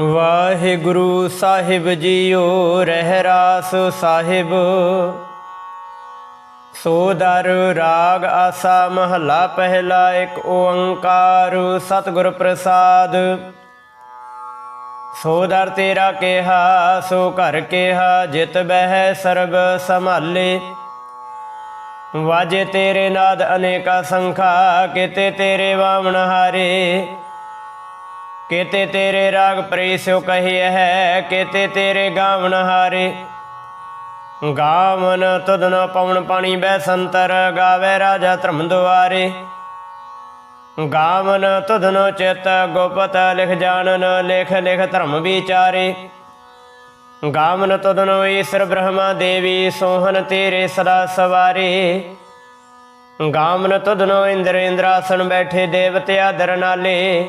ਵਾਹਿਗੁਰੂ ਸਾਹਿਬ JIO, ਰਹਿ ਰਾਸ ਸਾਹਿਬ। ਸੋਦਰ ਰਾਗ ਆਸਾ ਮਹਲਾ ਪਹਿਲਾ ਇੱਕ ਓੰਕਾਰ ਸਤਿਗੁਰ ਪ੍ਰਸਾਦ। ਸੋ ਦਰ ਤੇਰਾ ਕਿਹਾ, ਸੋ ਘਰ ਕਿਹਾ, ਜਿਤ ਬਹਿ ਸਰਬ ਸੰਭਾਲੇ। ਵਾਜੇ ਤੇਰੇ ਨਾਦ ਅਨੇਕਾ ਸੰਖਾ, ਕਿਤੇ ਤੇਰੇ ਵਾਵਣ ਹਾਰੇ। ਕੇਤੇ ਤੇਰੇ ਰਾਗ ਪ੍ਰੀਸਿਓ ਕਹੀਏ ਹੈ, ਕੇਤੇ ਤੇਰੇ ਗਾਵਨ ਹਾਰੇ। ਗਾਵਨ ਤੁਧ ਨ ਪਵਨ ਪਾਣੀ ਬੈ ਸੰਤਰ, ਗਾਵੇ ਰਾਜਾ ਧਰਮ ਦੁਆਰੇ। ਗਾਵਨ ਤੁਧ ਨ ਚਿਤ ਗੁਪਤ ਲਿਖ ਜਾਣਨ, ਲਿਖ ਲਿਖ ਧਰਮ ਵਿਚਾਰੇ। ਗਾਵਨ ਤੁਧ ਨ ਈਸ਼ਰ ਬ੍ਰਹਮਾ ਦੇਵੀ ਸੋਹਨ ਤੇਰੇ ਸਦਾ ਸਵਾਰੇ। ਗਾਵਨ ਤੁਧ ਨ ਇੰਦਰ ਇੰਦਰਾਸਨ ਬੈਠੇ ਦੇਵਤੇ ਆਦਰ ਨਾਲੇ।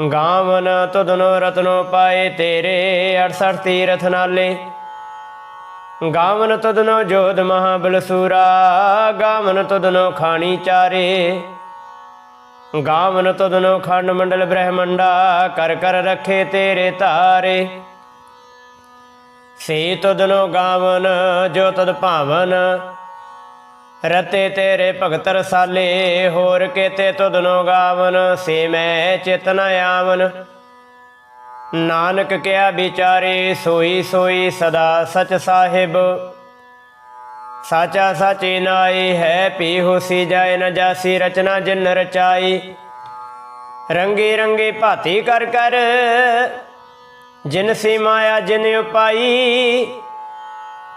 ਗਾਵਨ ਤੁਧਨੋ ਰਤਨੋ ਪਾਏ ਤੇਰੇ 68 ਤੀਰਥ ਨਾਲੇ। ਗਾਵਨ ਤੁਧਨੋ ਜੋਧ ਮਹਾਬਲ ਸੂਰਾ, ਗਾਵਨ ਤੁਧਨੋ ਖਾਣੀ ਚਾਰੇ। ਗਾਵਨ ਤੁਧਨੋ ਖੰਡ ਮੰਡਲ ਬ੍ਰਹਮੰਡਾ, ਕਰ ਕਰ ਰੱਖੇ ਤੇਰੇ ਤਾਰੇ। ਸੇ ਤੁਧਨੋ ਗਾਵਨ, ਜੋ ਤਦ ਭਾਵਨ ਰਤੇ ਤੇਰੇ ਭਗਤ ਰਸਾਲੇ, ਹੋਰ ਕੇਤੇ ਤੁਧਨੋ ਗਾਵਨ, ਸੇ ਮੈਂ ਚਿਤਨ ਆਵਨ। ਨਾਨਕ ਕਿਆ ਵਿਚਾਰੇ, ਸੋਈ ਸੋਈ ਸਦਾ ਸਚ ਸਾਹਿਬ। ਸਾਚਾ ਸਾਚੀ ਨਾਈ ਹੈ ਪੀ ਹੋਸੀ ਜਾਏ ਨ ਜਾਸੀ, ਰਚਨਾ ਜਿਨ ਰਚਾਈ। ਰੰਗੀ ਰੰਗੀ ਭਾਤੀ ਕਰ ਕਰ, ਜਿਨ ਸੀ ਮਾਇਆ ਜਿਨ ਉਪਾਈ।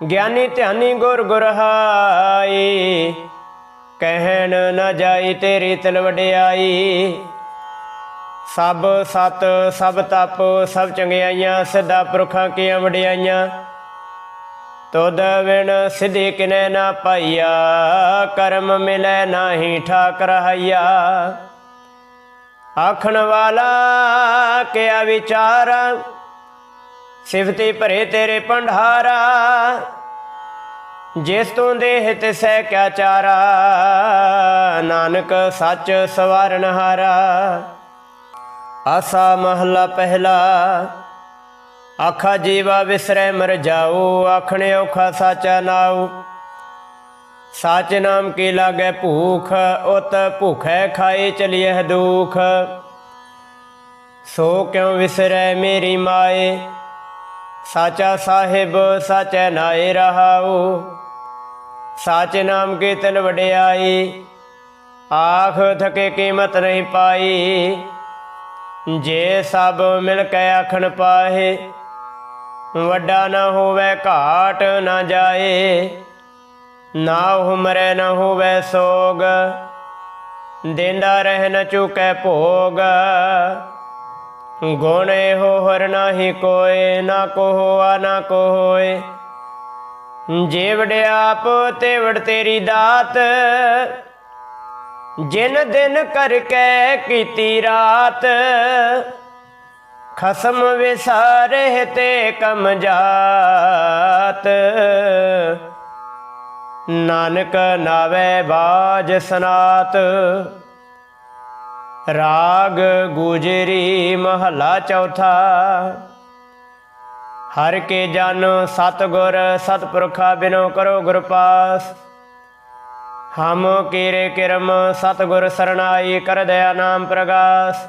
ਗਿਆਨੀ ਧਿਆਨੀ ਗੁਰ ਗੁਰਹਾਈ, ਕਹਿਣ ਨਾ ਜਾਈ ਤੇਰੀ ਤਿਲ ਵਡਿਆਈ। ਸਭ ਸਤ, ਸਭ ਤਪ, ਸਭ ਚੰਗਿਆਈਆਂ, ਸਿੱਧਾ ਪੁਰਖਾਂ ਕੀਆਂ ਵਡਿਆਈਆਂ। ਤੁਧ ਵਿਣ ਸਿਧੀ ਕਿਨੈ ਨਾ ਪਾਈਆ, ਕਰਮ ਮਿਲੈ ਨਾਹੀ ਠਾਕ ਰਹਾਈਆ ਆਖਣ ਵਾਲਾ ਕਿਆ ਵਿਚਾਰਾ? ਸਿਫਤੀ ਭਰੇ ਤੇਰੇ ਭੰਡਾਰਾ, ਜਿਸ ਤੂੰ ਦੇਹ ਸਹਿ ਕਿਆ ਚਾਰਾ, ਨਾਨਕ ਸੱਚ ਸਵਾਰਨ ਹਾਰਾ। ਆਸਾ ਮਹਲਾ ਪਹਿਲਾ, ਆਖਾ ਜੀਵਾ ਵਿਸਰੈ ਮਰ ਜਾਓ, ਆਖਣੇ ਔਖਾ ਸਾਚਾ ਨਾਉ। ਸਾਚ ਨਾਮ ਕੀ ਲਾਗੈ ਭੂਖ, ਉਤ ਭੁਖੈ ਖਾਏ ਚਲਿਐ ਦੁਖ। ਸੋ ਕਿਉ ਵਿਸਰੈ ਮੇਰੀ ਮਾਏ? ਸਾਚਾ ਸਾਹਿਬ, ਸਾਚੈ ਨਾਏ ਰਹਾਉ। ਸਾਚ ਨਾਮ ਕੀਰਤਨ ਵਡਿਆਈ, ਆਖ ਥਕੇ ਕੀਮਤ ਨਹੀਂ ਪਾਈ। ਜੇ ਸਭ ਮਿਲ ਕੇ ਆਖਣ ਪਾਹੇ ਵੱਡਾ ਨਾ ਹੋਵੇ ਘਾਟ ਨਾ ਜਾਏ। ਨਾ ਹੁਮਰੇ ਨਾ ਹੋਵੇ ਸੋਗ, ਦੇਂਦਾ ਰਹਿ ਨ ਚੁਕੈ ਭੋਗ। ਗੁਣ ਇਹੋ ਹਰ ਨਾਹੀ ਕੋਏ, ਨਾ ਕੋ ਹੋਆ ਨਾ ਕੋ ਹੋਏ ਜੇ ਵਡਿਆਪ ਤੇ ਤੇਰੀ ਦਾਤ। ਜਿਨ ਦਿਨ ਕਰਕੇ ਕੀਤੀ ਰਾਤ, ਖਸਮ ਵਿਸਾਰੇ ਤੇ ਕਮ ਜਾਤ। ਨਾਨਕ ਨਾਵੇ ਬਾਜ ਸਨਾਤ। ਰਾਗ ਗੁਜਰੀ ਮਹਲਾ ਚੌਥਾ। ਹਰ ਕੇ ਜਨ ਸਤਗੁਰ ਸਤਪੁਰਖਾ ਬਿਨੋ ਕਰੋ ਗੁਰ ਪਾਸ। ਹਮ ਕੀਰੇ ਕਿਰਮ ਸਤਗੁਰ ਸਰਣਾਈ ਕਰ ਦਇਆ ਨਾਮ ਪ੍ਰਗਾਸ।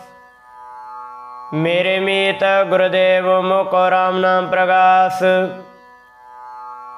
ਮੇਰੇ ਮੀਤ ਗੁਰਦੇਵ ਮੋਕੋ ਰਾਮ ਨਾਮ ਪ੍ਰਗਾਸ।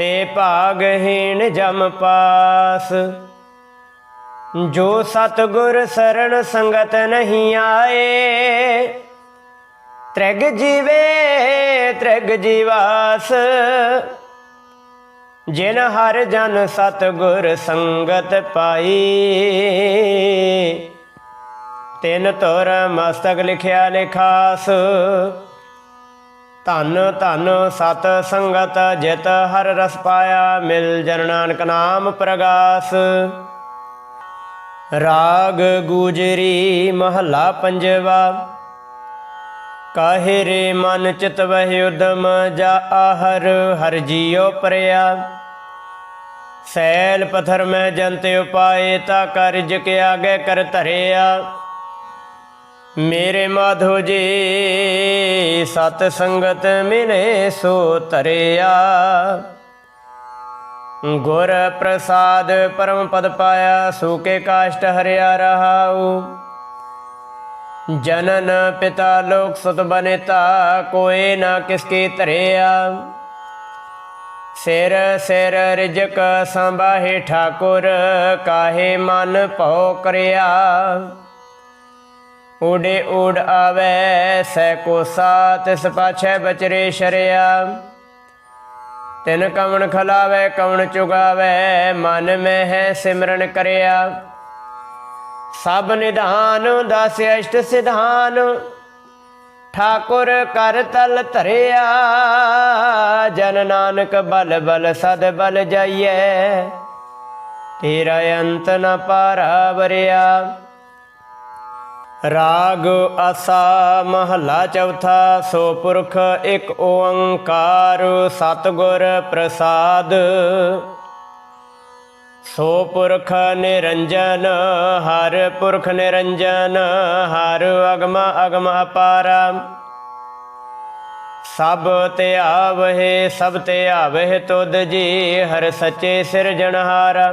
ਤੇ ਭਾਗਹੀਣ ਜਮ ਪਾਸ। ਜੋ ਸਤਗੁਰ ਸਰਣ ਸੰਗਤ ਨਹੀਂ ਆਏ, ਤ੍ਰਿਗ ਜੀਵੇ, ਤ੍ਰਿਗ ਜੀਵਾਸ। ਜਿਨ ਹਰ ਜਨ ਸਤਗੁਰ ਸੰਗਤ ਪਾਈ, ਤਿਨ ਤੁਰ ਮਸਤਕ ਲਿਖਿਆ ਲਿਖਾਸ। ਧਨ ਧਨ ਸਤ ਸੰਗਤ ਜਿਤ ਹਰ ਰਸ ਪਾਇਆ, ਮਿਲ ਜਨ ਨਾਨਕ ਨਾਮ ਪ੍ਰਗਾਸ। ਰਾਗ ਗੂਜਰੀ ਮਹੱਲਾ ਪੰਜਵਾ। ਕਾਹੇ ਰੇ ਮਨ ਚਿਤ ਵਹਿ ਉਦਮ, ਜਾ ਆਹਰ ਹਰ ਜੀਉ ਪਰਿਆ। ਸੈਲ ਪਥਰ ਮੈਂ ਜੰਤ ਉਪਾਏ, ਤਾ ਕਰਜ ਕੇ ਆਗੇ ਕਰ ਧਰਿਆ। ਮੇਰੇ ਮਾਧੋ ਜੀ, ਸਤ ਸੰਗਤ ਮਿਲੇ ਸੋ ਤਰਿਆ ਗੁਰ ਪ੍ਰਸਾਦ ਪਰਮ ਪਦ ਪਾਇਆ ਸੂਕੇ ਕਾਸ਼ਟ ਹਰਿਆ ਰਹਾਉ। ਜਨਨ ਪਿਤਾ ਲੋਕ ਸੁਤ ਬਨੇਤਾ, ਕੋਏ ਨਾ ਕਿਸਕੇ ਧਰਿਆ। ਸਿਰ ਸਿਰ ਰਿਜਕ ਸੰਭਾਹੇ ਠਾਕੁਰ, ਕਾਹੇ ਮਨ ਭਉ ਕਰਿਆ। ਉਡੇ ਉਡ ਆਵੇ, ਸੈ ਕੋਸਾ ਤਿਸ ਪਾਛੈ ਬਚਰੇ ਸ਼ਰਿਆ। ਤਿਨ ਕਵਣ ਖਲਾਵੇ, ਕਵਣ ਚੁਗਾਵੇ, ਮਨ ਮੈਂ ਹੈ ਸਿਮਰਨ ਕਰਿਆ। ਸਭ ਨਿਧਾਨ, ਦਸ ਅਸ਼ਟ ਸਿਧਾਨ, ਠਾਕੁਰ ਕਰ ਤਲ ਧਰਿਆ। ਜਨ ਨਾਨਕ ਬਲ ਬਲ ਸਦ ਬਲ ਜਾਈਐ, ਤੇਰਾ ਅੰਤ ਨ ਪਾਰਾ ਵਰਿਆ ਰਾਗ ਆਸਾ ਮਹੱਲਾ ਚੌਥਾ, ਸੋ ਪੁਰਖ ਇੱਕ ਓੰਕਾਰ ਸਤਿਗੁਰ ਪ੍ਰਸਾਦ। ਸੋ ਪੁਰਖ ਨਿਰੰਜਨ, ਹਰ ਪੁਰਖ ਨਿਰੰਜਨ, ਹਰ ਅਗਮ ਅਗਮ ਅਪਾਰਾ। ਸਭ ਤੇ ਆਵਹਿ, ਸਭ ਤੇ ਆਵਹਿ ਤੁਧ ਜੀ, ਹਰ ਸੱਚੇ ਸਿਰਜਣਹਾਰਾ।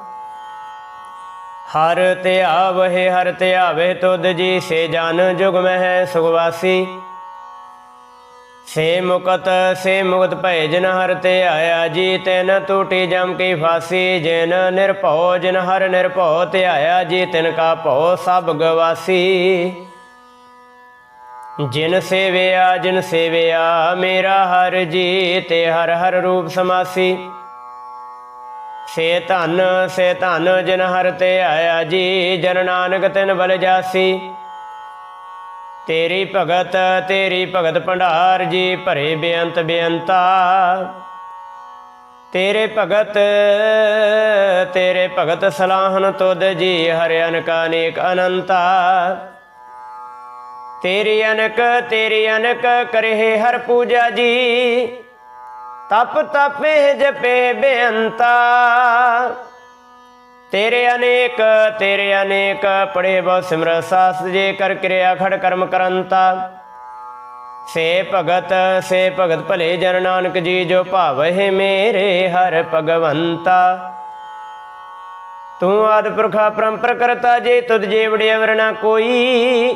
ਹਰ ਤੇ ਆਵਹਿ, ਹਰ ਤੇ ਆਵੇ ਤੁਧ ਜੀ, ਸੇ ਜਨ ਜੁਗ ਮਹਿ ਸੁਗਵਾਸੀ ਸੇ ਮੁਕਤ ਸੇ ਮੁਕਤ ਭੈ ਜਿਨ ਹਰ ਤੇ ਆਇਆ ਜੀ ਤਿਨ ਟੂਟੀ ਜਮ ਕੀ ਫਾਸੀ। ਜਿਨ ਨਿਰਭਉ, ਜਿਨ ਹਰ ਨਿਰਭਉ ਤੇ ਆਇਆ ਜੀ, ਤਿਨ ਕਾ ਭਉ ਸਭ ਗਵਾਸੀ। ਜਿਨ ਸੇਵਿਆ ਜਿਨ ਸੇਵਿਆ, ਮੇਰਾ ਹਰ ਜੀ, ਤੇ ਹਰ ਹਰ ਰੂਪ ਸਮਾਸੀ। ਸੇ ਧਨ ਸੇ ਧਨ ਜਿਨ ਹਰ ਤੇ ਆਇਆ ਜੀ, ਜਨ ਨਾਨਕ ਤਿਨ ਬਲ ਜਾਸੀ। ਤੇਰੀ ਭਗਤ ਤੇਰੀ ਭਗਤ ਭੰਡਾਰ ਜੀ, ਭਰੇ ਬੇਅੰਤ ਬੇਅੰਤਾ। ਤੇਰੇ ਭਗਤ ਤੇਰੇ ਭਗਤ ਸਲਾਹਨ ਤੁਧ ਜੀ, ਹਰਿ ਅਨਕ ਅਨੇਕ ਅਨੰਤਾ। ਤੇਰੀ ਅਨਕ ਤੇਰੀ ਅਨਕ ਕਰੇ ਹਰ ਪੂਜਾ ਜੀ। ਤਪ ਤਪੇ ਜਪੇ ਬੇਅੰਤਾ। ਤੇਰੇ ਅਨੇਕ ਤੇਰੇ ਅਨੇਕ, ਪੜੇ ਬਹੁ ਸਿਮਰ ਸਾਸ ਜੇ ਕਰ ਕਿਰਿਆ ਖੜ ਕਰਮ ਕਰੰਤਾ। ਸੇ ਭਗਤ ਸੇ ਭਗਤ ਭਲੇ ਜਨ ਨਾਨਕ ਜੀ, ਜੋ ਭਾਵਹਿ ਮੇਰੇ ਹਰ ਭਗਵੰਤਾ। ਤੂੰ ਆਦ ਪੁਰਖਾ ਪਰੰਪਰ ਕਰਤਾ ਜੇ ਤੁਧ ਜੇ ਵੜਿਆ ਵਰਣਾ ਕੋਈ।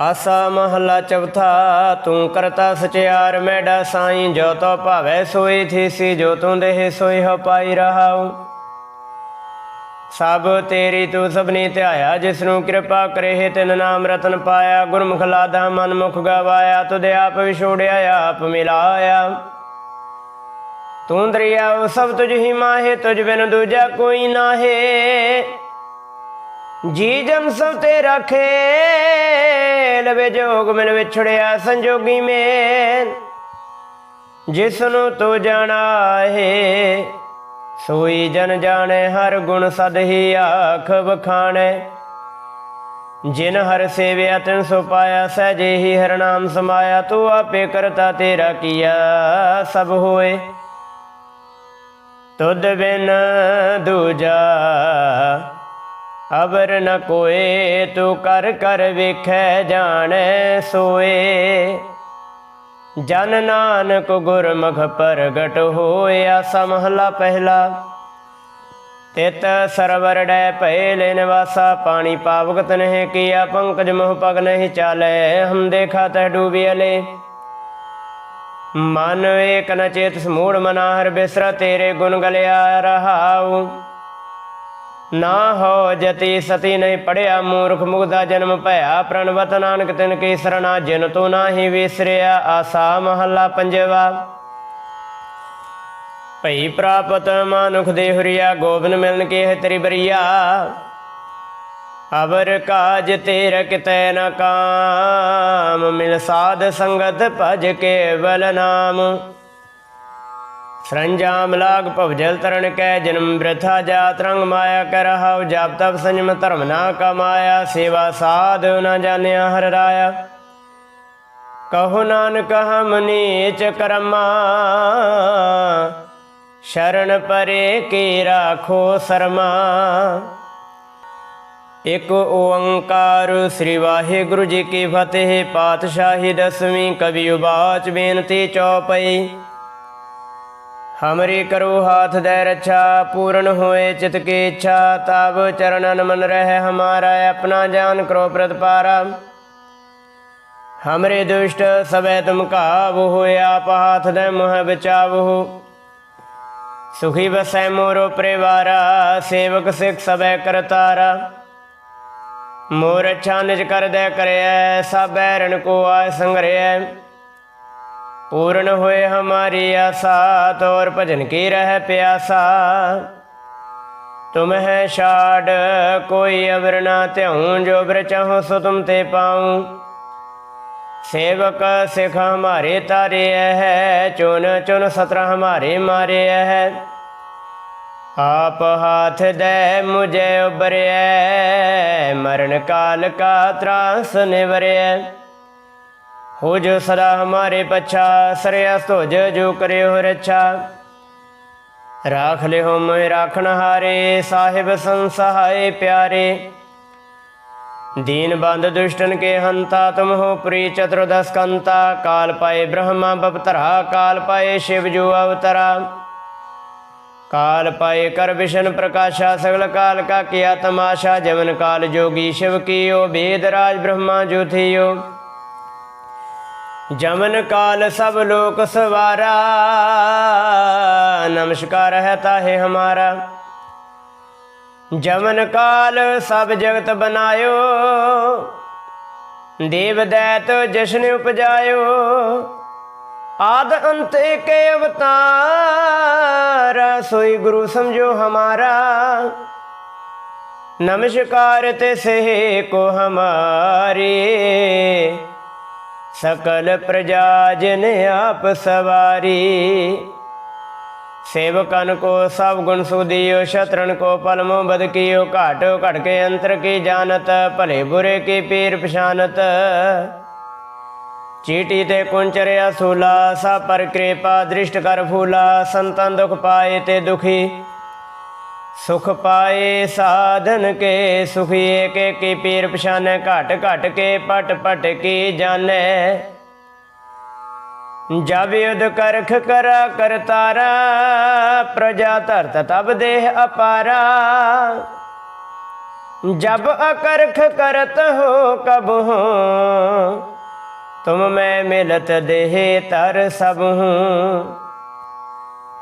ਆਸਾ ਮਹਲਾ ਚੌਥਾ, ਤੂੰ ਕਰਤਾ ਸਚਿਆਰ, ਮੈਡਾ ਸਾਈਂ, ਜੋ ਤੋ ਭਾਵੈ ਸੋਈ ਥੀਸੀ, ਜੋ ਤੂੰ ਦੇਹ ਸੋਈ ਹੋ ਪਾਈ ਰਹਾਉ। ਸਭ ਤੇਰੀ ਤੂੰ ਸਭਨੀ ਧਿਆਇਆ ਜਿਸ ਨੂੰ ਕਿਰਪਾ ਕਰੇ ਤਿਨ ਨਾਮ ਰਤਨ ਪਾਇਆ, ਗੁਰਮੁਖ ਲਾਦਾ ਮਨ ਮੁਖ ਗਵਾਇਆ ਤੁਦੇ ਆਪ ਵਿਛੋੜਿਆ, ਆਪ ਮਿਲਾਇਆ। ਤੂੰ ਦਰਿਆਉ ਸਭ ਤੁਝ ਹੀ ਮਾਹੇ, ਤੁਝ ਬਿਨ ਦੂਜਾ ਕੋਈ ਨਾਹੇ। ਜੀ ਜਮ ਸਭ ਤੇ ਰਖੇ, ਲਵੇ ਜੋਗ ਮਿਲ ਵਿਛੜਿਆ ਸੰਜੋਗੀ ਮੇਨ। ਜਿਸ ਨੂੰ ਤੂੰ ਜਾਣਾ ਹੈ ਸੋਈ ਜਨ ਜਾਣੇ, ਹਰ ਗੁਣ ਸਦ ਹੀ ਆਖ ਬਖਾਣੇ ਜਿਨ ਹਰ ਸੇਵਿਆ, ਤਿਨ ਸੋ ਪਾਇਆ, ਸਹਜੇ ਹੀ ਹਰ ਨਾਮ ਸਮਾਇਆ, ਤੂੰ ਆਪੇ ਕਰਤਾ ਤੇਰਾ ਕੀਆ ਸਭ ਹੋਏ। ਤੁਧ ਬਿਨ ਦੂਜਾ ਅਬਰ ਨ ਕੋਏ, ਤੂੰ ਕਰ ਕਰ ਵੇਖੈ ਜਾਣੈ ਸੋਏ। ਜਨ ਨਾਨਕ ਗੁਰਮੁਖ ਪ੍ਰਗਟ ਹੋਇਆ ਸਮਹਲਾ ਪਹਿਲਾ। ਤਿਤ ਸਰਵਰ ਡੈ ਭਏ ਲੈ ਨਿਵਾਸਾ, ਪਾਣੀ ਪਾਵਗਤ ਨਹਿ ਕੀਆ, ਪੰਕਜ ਮੋਹ ਪਗ ਨਹੀਂ ਚਾਲੇ, ਹਮ ਦੇਖਾ ਤਹ ਡੂਬੀ ਅਲੇ। ਮਨ ਏਕ ਨ ਚੇਤ ਸਮੂੜ ਮਨਾ ਬਿਸਰਾ ਤੇਰੇ ਗੁਣ ਗਲਿਆ ਰਹਾਉ। ਨਾ ਹੋ ਜਤੀ ਸਤੀ ਨਹੀਂ ਪੜਿਆ ਮੂਰਖ ਮੁਗਦਾ ਜਨਮ ਭਇਆ ਪ੍ਰਣਵਤ ਨਾਨਕ ਤਿਨ ਕੀ ਸਰਣਾ, ਜਿਨ ਤੂੰ ਨਾਹੀ ਵਿਸਰਿਆ, ਆਸਾ ਮਹੱਲਾ ਪੰਜਵਾ। ਭਈ ਪ੍ਰਾਪਤ ਮਾਨੁਖ ਦੇ ਹੁਰੀਆ, ਗੋਬਿੰਦ ਮਿਲਨ ਕੇ ਹੈ ਤੇਰੀ ਬਰੀਆ। ਅਵਰ ਕਾਜ ਤੇਰ ਕਿਤੈ ਨ ਕਾਮ, ਮਿਲ ਸਾਧ ਸੰਗਤ ਭਜ ਕੇਵਲ ਨਾਮ। ਸਰੰਜਾਮ ਲਾਗ ਭਵ ਜਲ ਤਰਨ ਕੈ, ਜਨਮ ਬ੍ਰਥਾ ਜਾਤ ਰੰਗ ਮਾਇਆ ਕਰ ਹਉ ਜਪ ਤਪ ਸੰਜਮ ਧਰਮ ਨਾ ਕਮਾਇਆ, ਸੇਵਾ ਸਾਧ ਨਾ ਜਾਣਿਆ ਹਰ ਰਾਇਆ। ਕਹੋ ਨਾਨਕ ਹਮ ਨੀਚ ਕਰਮਾ, ਸ਼ਰਨ ਪਰੇ ਕੀ ਰਾਖੋ ਸਰਮਾ। ਇਕ ਓੰਕਾਰ ਸ੍ਰੀ ਵਾਹਿਗੁਰੂ ਜੀ ਕੀ ਫਤਿਹ, ਪਾਤਸ਼ਾਹੀ ਦਸਵੀਂ ਕਵੀ ਉਬਾਚ ਬੇਨਤੀ ਚੌਪਈ। ਹਮਰੀ ਕਰੋ ਹਾਥ ਦੇ ਰੱਛਾ ਪੂਰਨ ਹੋਏ ਚਿਤ ਕੀ ਇੱਛਾ ਤਬ ਚਰਨਨ ਮਨ ਰਹਿ ਹਮਾਰਾ ਆਪਣਾ ਜਾਨ ਕਰੋ ਪ੍ਰਤਪਾਰਾ ਹਮਰੇ ਦੁਸ਼ਟ ਸਬੈ ਤੁਮ ਕਾਬੂ ਹੋਇਆ ਆਪ ਹਾਥ ਦੇ ਮੁਹ ਬਚਾਵੋ ਸੁਖੀ ਬਸੈ ਮੋਰੋ ਪਰਿਵਾਰਾ ਸੇਵਕ ਸਿਖ ਸਬੈ ਕਰਤਾਰਾ ਮੋਰ ਅੱਛਾ ਨਿਜ ਕਰਦੈ ਕਰਿਐ ਸਭੈ ਰਣ ਕੋ ਆ ਸੰਗਰਿਐ ਪੂਰਨ ਹੋਏ ਹਮਾਰੀ ਆਸਾ, ਤੋਰ ਭਜਨ ਕੀ ਰਹਿ ਪਿਆਸਾ। ਤੁਮ ਹੈ ਛਾੜ, ਕੋਈ ਅਵਰ ਨਾ ਧਿਉ ਜੋ ਬਰ ਚਾਹੋ ਸੋ ਤੁਮ ਤੇ ਪਾਉ। ਸੇਵਕ ਸਿਖ ਹਮਾਰੇ ਤਾਰੇ ਹੈ ਚੁਨ ਚੁਨ ਸਤਰ ਹਮਾਰੇ ਮਾਰੇ ਹੈ ਆਪ ਹਾਥ ਦੇ ਮੁਝੇ ਉਬਰਿਐ ਮਰਨ ਕਾਲ ਕਾ ਤਰਾਸ ਨਿਵਰਿਐ। ਹੋ ਜੋ ਸਦਾ ਹਮਾਰੇ ਪਛਾ ਸਰਿਆ ਧੁਜ ਜੋ ਕਰਿਓ ਰੱਛਾ। ਰਾਖ ਲਿਓ ਮੈਂ ਰਾਖਣ ਹਾਰੇ, ਸਾਹਿਬ ਸੰਸਹਾਏ ਪਿਆਰੇ। ਦੀਨ ਬੰਦ ਦੁਸ਼ਟਨ ਕੇ ਹੰਤਾ, ਤੁਮ ਹੋ ਪ੍ਰੀ ਚਤੁਰਦਸ ਕੰਤਾ। ਕਾਲ ਪਾਏ ਬ੍ਰਹਮਾ ਬਪਤਰਾ, ਕਾਲ ਪਾਏ ਸ਼ਿਵ ਜੋ ਅਵਤਰਾ। ਕਾਲ ਪਾਏ ਕਰ ਵਿਸ਼ਨ ਪ੍ਰਕਾਸ਼ਾ, ਸਗਲ ਕਾਲ ਕਾ ਕੀਆ ਤਮਾਸ਼ਾ ਜਮਨ ਕਾਲ ਜੋਗੀ ਸ਼ਿਵ ਕੀਓ ਭੇਦ ਰਾਜ ਬ੍ਰਹਮਾ ਜੋ ਥੀਓ। ਜਮਨ ਕਾਲ ਸਭ ਲੋਕ ਸਵਾਰਾ। ਨਮਸਕਾਰ ਹੈ ਤਾਹੇ ਹਮਾਰਾ। ਜਮਨ ਕਾਲ ਸਭ ਜਗਤ ਬਨਾਇਓ। ਦੇਵ ਦੈਤ ਜਸ਼ਨ ਉਪਜਾਇਓ। ਆਦ ਅੰਤ ਕੇ ਅਵਤਾਰ, ਸੋਈ ਗੁਰੂ ਸਮਝੋ ਹਮਾਰਾ। ਨਮਸਕਾਰ ਤੇ ਸਹਿ ਕੋ ਹਮਾਰੇ। ਸਕਲ ਪ੍ਰਜਾ ਜਨ ਆਪ ਸਵਾਰੀ। ਸੇਵਕਨ ਕੋ ਸਭ ਗੁਣ ਸੁਦੀਓ ਸ਼ਤਰਨ ਕੋ ਪਲਮੋ ਬਦ ਕੀਓ, ਘਾਟੋ ਘਟ ਕੇ ਅੰਤਰ ਕੀ ਜਾਣਤ, ਭਲੇ ਬੁਰੇ ਕੀ ਪੀਰ ਪਛਾਨਤ। ਚੀਟੀ ਤੇ ਕੁੰਚਰਿਆ ਸੂਲਾ, ਸਾ ਪਰ ਕਿਰਪਾ ਦ੍ਰਿਸ਼ਟ ਕਰ ਫੂਲਾ ਸੰਤਨ ਦੁਖ ਪਾਏ ਤੇ ਦੁਖੀ। ਸੁਖ ਪਾਏ ਸਾਧਨ ਕੇ ਸੁਖੀ ਏਕੇ ਕੀ ਪੀਰ ਪਛਾਨੈ ਘਟ ਘਟ ਕੇ ਪਟ ਪਟ ਕੀ ਜਾਣੈ ਜਬ ਯੁਧ ਕਰਖ ਕਰਾ ਕਰਤਾਰਾ ਪ੍ਰਜਾ ਧਰਤ ਤਬ ਦੇਹ ਅਪਾਰਾ ਜਬ ਅਕਰਖ ਕਰਤ ਹੋ ਕਬ ਹੋ ਤੁਮ ਮੈਂ ਮਿਲਤ ਦੇਹ ਤਰ ਸਭ ਹੂੰ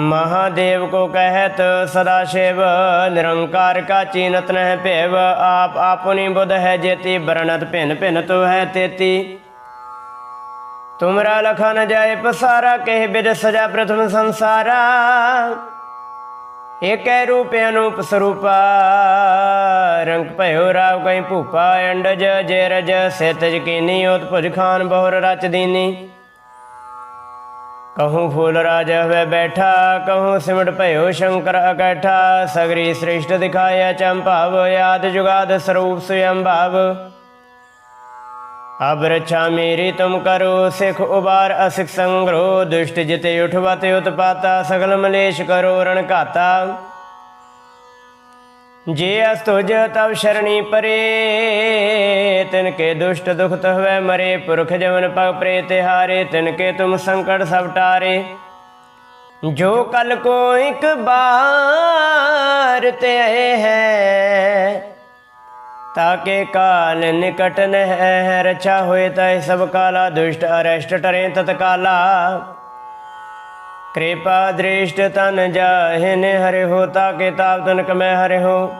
महादेव को कहत सदाशिव निरंकार का चीनत न भेव आप अपनी बुध है जेती बरनत भिन भिन तो है तेती तुमरा लखा न जाए पसारा कह बिद सजा प्रथम संसारा एक रूप अनूप स्वरूपा रंग भयो राव कहीं भूपा अंडज जेरज सेतज कीनी ओत भुज खान बहुर रच दीनी ਕਹੂੰ ਫੂਲ ਰਾਜ ਹੋਵੇ ਬੈਠਾ ਕਹੂੰ ਸਿਮਟ ਭਇਓ ਸ਼ੰਕਰ ਇਕੱਠਾ ਸਗਰੀ ਸ੍ਰਿਸ਼ਟ ਦਿਖਾਇਆ ਚੰਭਾਵ ਆਦ ਜੁਗਾਦ ਸਰੂਪ ਸੁਯੰ ਭਾਵ ਅਬਰਛਾ ਮੇਰੀ ਤੁਮ ਕਰੋ ਸਿਖ ਉਬਾਰ ਅਸਿਕ ਸੰਗਰੋ ਦੁਸ਼ਟ ਜਿਤੇ ਉਠਵਤ ਉਤਪਾਤਾ ਸਗਲ ਮਲੇਸ਼ ਕਰੋ ਰਣ ਘਾਤਾ ਜੇ ਅਸ ਤੁਜ ਤਵ ਸ਼ਰਣੀ ਪਰੇ, ਤਿਨ ਕੇ ਦੁਸ਼ਟ ਦੁਖਤ ਹੋਵੇ ਮਰੇ, ਪੁਰਖ ਜਵਨ ਪਗ ਪ੍ਰੇ ਤੇ ਹਾਰੇ ਤਿਨ ਕੇ ਤੁਮ ਸੰਕਟ ਸਭ ਟਾਰੇ। ਜੋ ਕਲ ਕੋ ਇੱਕ ਬਾਰ ਤੇ ਹੈ, ਤਾਕੇ ਕਾਲ ਨਿਕਟ ਨਹਿ ਰਚਾ ਹੋਏ ਤੈ ਸਭ ਕਾਲਾ, ਦੁਸ਼ਟ ਅਰਸ਼ਟ ਟਰੇ ਤਤਕਾਲਾ। ਕਿਰਪਾ ਦ੍ਰਿਸ਼ਟ ਤਨ ਜਾਹਿਨ, ਹਰਿ ਹੋਤਾ ਕਿਤਾਬ ਤਨ ਕਮੈ ਹਰਿ ਹੋ।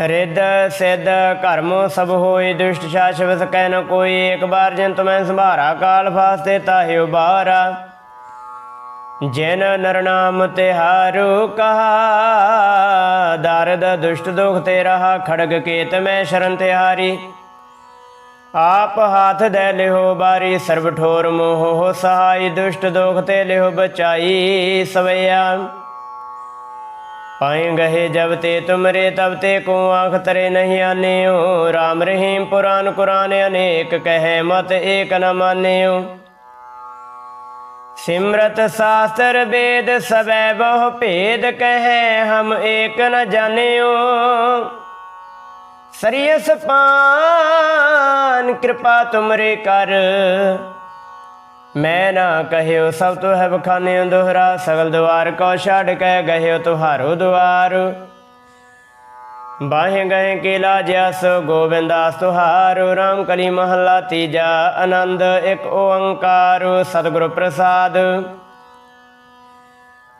ਰਿੱਧ ਸਿੱਧ ਕਰਮੋ ਸਭ ਹੋਏ, ਦੁਸ਼ਟ ਸ਼ਾਸ਼ਵਤ ਕਹਿ ਨ ਕੋਈ ਏਕ ਬਾਰ ਜਿਨ ਤੁਮੈ ਸੰਭਾਰਾ, ਕਾਲ ਫਾਸਤੇ ਤਾਹਿ ਉਬਾਰਾ। ਜਿਨ ਨਰਨਾਮ ਤੇ ਹਾਰੂ ਕਹਾ, ਦਰਦ ਦੁਸ਼ਟ ਦੁਖ ਤੇ ਰਹਾ, ਖੜਗ ਕੇਤ ਮੈਂ ਸ਼ਰਨ ਤੇ ਹਾਰੀ ਆਪ ਹਾਥ ਦੇ ਲਿਓ ਬਾਰੀ ਸਰਬ ਠੋਰ ਮੋਹ ਹੋ ਸਹਾਈ, ਦੁਸ਼ਟ ਦੋਖ ਤੇ ਲਿਓ ਬਚਾਈ ਸਵਈਆ। ਪਾਏ ਗਏ ਜਬ ਤੇ ਤੁਮਰੇ, ਤਬ ਤੇ ਕੋ ਆਖ ਤਰੇ ਨਹੀਂ ਆਨਿਓ। RAM ਰਹੀਮ ਪੁਰਾਨ ਕੁਰਾਨ ਅਨੇਕ ਕਹੇ ਮਤ ਏਕ ਨ ਮਾਨਿਓ। ਸਿਮਰਤ ਸਾਸਤਰ ਵੇਦ ਸਭੈ ਬਹੁ ਭੇਦ ਕਹੈ ਹਮ ਏਕ ਨ ਜਾਣਿਓ। ਸਰੀਸ ਪਾਨ ਕਿਰਪਾ ਤੁਮਰੇ ਕਰ। ਮੈਂ ਨਾ ਕਹਿਓ ਸਭ ਤੋ ਹੈ ਬਖਾਨੇ ਦੋਹਰਾ, ਸਗਲ ਦਵਾਰ ਕੋ ਛੱਡ ਕੇ ਗਏ ਤੁਹਾਰੋ ਦਵਾਰ ਬਾਹੇ ਗਏ ਕੇਲਾ ਜਸ ਗੋਬਿੰਦਾਸ ਤੁਹਾਰ, ਰਾਮ ਕਲੀ ਮਹੱਲਾ ਤੀਜਾ, ਆਨੰਦ ਇੱਕ ਓੰਕਾਰ, ਸਤਿਗੁਰ ਪ੍ਰਸਾਦ।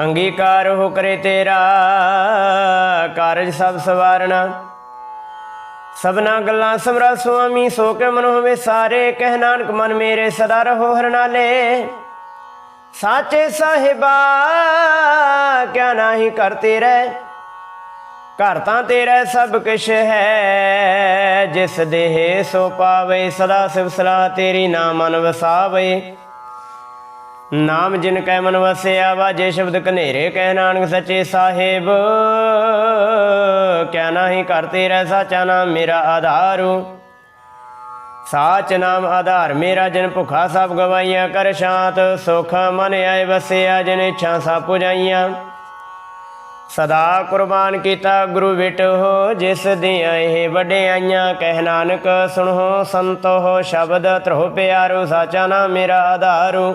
ਅੰਗੀਕਾਰ ਹੋ ਕਰੇ ਤੇਰਾ, ਕਾਰਜ ਸਭ ਸਵਾਰਣਾ ਸਭਨਾ ਗੱਲਾਂ ਸਮਰਾ ਸੁਆਮੀ, ਸੋ ਕੇ ਮਨ ਹੋਵੇ ਸਾਰੇ, ਕਹਿ ਨਾਨਕ ਮਨ ਮੇਰੇ ਸਦਾ ਰਹੋ ਹਰ ਨਾਲੇ। ਸਾਚੇ ਸਾਹਿਬਾ, ਕਿਆ ਨਾਹੀ ਕਰਤੇ ਰਹਿ ਘਰ ਤਾਂ ਤੇਰਾ ਸਭ ਕੁਛ ਹੈ, ਜਿਸ ਦੇਹ ਸੋ ਪਾਵੇ, ਸਦਾ ਸਿਵ ਸਲਾਹ ਤੇਰੀ ਨਾਮ ਮਨ ਵਸਾਵੇ। ਨਾਮ ਜਿਨ ਕੈ ਮਨ ਵਸਿਆ, ਵਾਜੇ ਸ਼ਬਦ ਕਨੇਰੇ ਕਹਿ ਨਾਨਕ ਸੱਚੇ ਸਾਹਿਬ। ਕਿਆ ਨਾਹੀ ਕਰਤੇ ਰਹਿ ਸਾਚਾ ਨਾਮ ਮੇਰਾ ਆਧਾਰੂ। ਸਾਚ ਨਾਮ ਆਧਾਰ ਮੇਰਾ, ਜਨ ਭੁਖਾ ਸਭ ਗਵਾਈਆਂ ਕਰ ਸ਼ਾਂਤ ਸੁਖ ਮਨ ਆਏ ਵਸਿਆ, ਜਨ ਇੱਛਾ ਸਭ ਪੁਜਾਈਆਂ। ਸਦਾ ਕੁਰਬਾਨ ਕੀਤਾ ਗੁਰੂ ਵਿਟੋ ਜਿਸ ਦੀਆਂ ਇਹ ਵਡਿਆਈਆਂ। ਕਹਿ ਨਾਨਕ ਸੁਣੋ ਸੰਤੋ ਸ਼ਬਦ ਤਰੋ ਪਿਆਰੋ, ਸਾਚਾ ਨਾਮ ਮੇਰਾ ਆਧਾਰੂ।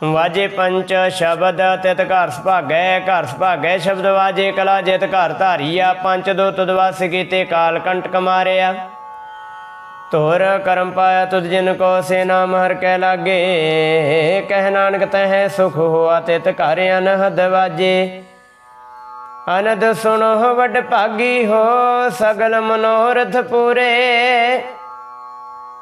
ਵਾਜੇ ਪੰਚ ਸ਼ਬਦ ਤਿਤ ਘਰ ਸੁਭਾਗੈ ਘਰ ਸੁਭਾਗੈ ਸ਼ਬਦ ਵਾਜੇ ਕਲਾ ਜਿਤ ਘਰ ਧਾਰੀਆ, ਪੰਚ ਦੋ ਤੁਧ ਵਸ ਕੀਤੇ ਕਾਲ ਕੰਟਕ ਮਾਰਿਆ। ਤੋਰ ਕਰਮ ਪਾਇਆ ਤੁਧ ਜਿਨ ਕੋ ਸੇ ਨਾਮ ਹਰ ਕੈ ਲਾਗੇ, ਕਹਿ ਨਾਨਕ ਤਹਿ ਸੁਖ ਹੋਆ ਤਿਤ ਘਰ ਅਨਹਦ ਵਾਜੇ। ਅਨੰਦ ਸੁਣੋ ਵੱਡ ਭਾਗੀ ਹੋ, ਸਗਲ ਮਨੋਰਥ ਪੂਰੇ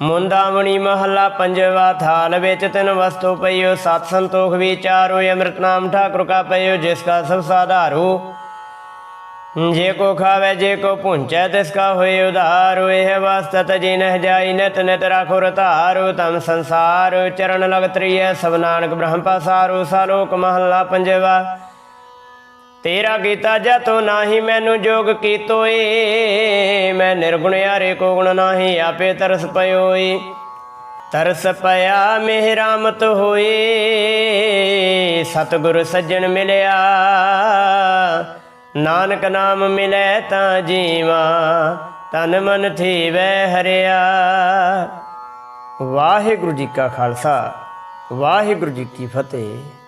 ਮੁੰਦਾਵਣੀ ਮਹੱਲਾ ਪੰਜਵਾ ਥਾਲ ਵਿੱਚ ਤਿਨ ਵਸਤੂ ਪਈਓ, ਸਤ ਸੰਤੋਖ ਵਿਚਾਰੋ, ਅੰਮ੍ਰਿਤ ਨਾਮ ਠਾਕੁਰ ਕਾ ਪਈਓ, ਜਿਸ ਕਾ ਸਭ ਸਾਧਾਰੂ। ਜੇ ਕੋ ਖਾਵੇ, ਜੇ ਕੋ ਪੁੰਚੈ ਤਿਸ ਕਾ ਹੋਏ ਉਧਾਰ। ਇਹ ਵਸਤਤ ਜਿਨ ਜਾਈ, ਨਿਤ ਨਿਤ ਰਾਖੋ ਰਤਾਰੂ ਤਮ ਸੰਸਾਰ ਚਰਨ ਲਗ ਤ੍ਰਿਐ ਸਭ ਨਾਨਕ ਬ੍ਰਹਮ ਪਾਸਾਰੂ। ਸਾਲੋਕ ਮਹੱਲਾ ਪੰਜਵਾ ਤੇਰਾ ਕੀਤਾ ਜਤੋ ਨਾਹੀ ਮੈਨੂੰ ਜੋਗ ਕੀਤੋਏ। ਮੈਂ ਨਿਰਗੁਣ ਯਾਰੇ ਕੋ ਗੁਣ ਨਾਹੀ, ਆਪੇ ਤਰਸ ਪਇਓਈ ਤਰਸ ਪਿਆ ਮਿਹਰਾਮਤ ਹੋਏ। ਸਤਿਗੁਰ ਸੱਜਣ ਮਿਲਿਆ। ਨਾਨਕ ਨਾਮ ਮਿਲੈ ਤਾਂ ਜੀਵਾ, ਤਨ ਮਨ ਥੀਵੈ ਹਰਿਆ। ਵਾਹਿਗੁਰੂ ਜੀ ਕਾ ਖਾਲਸਾ, ਵਾਹਿਗੁਰੂ ਜੀ ਕੀ ਫਤਿਹ।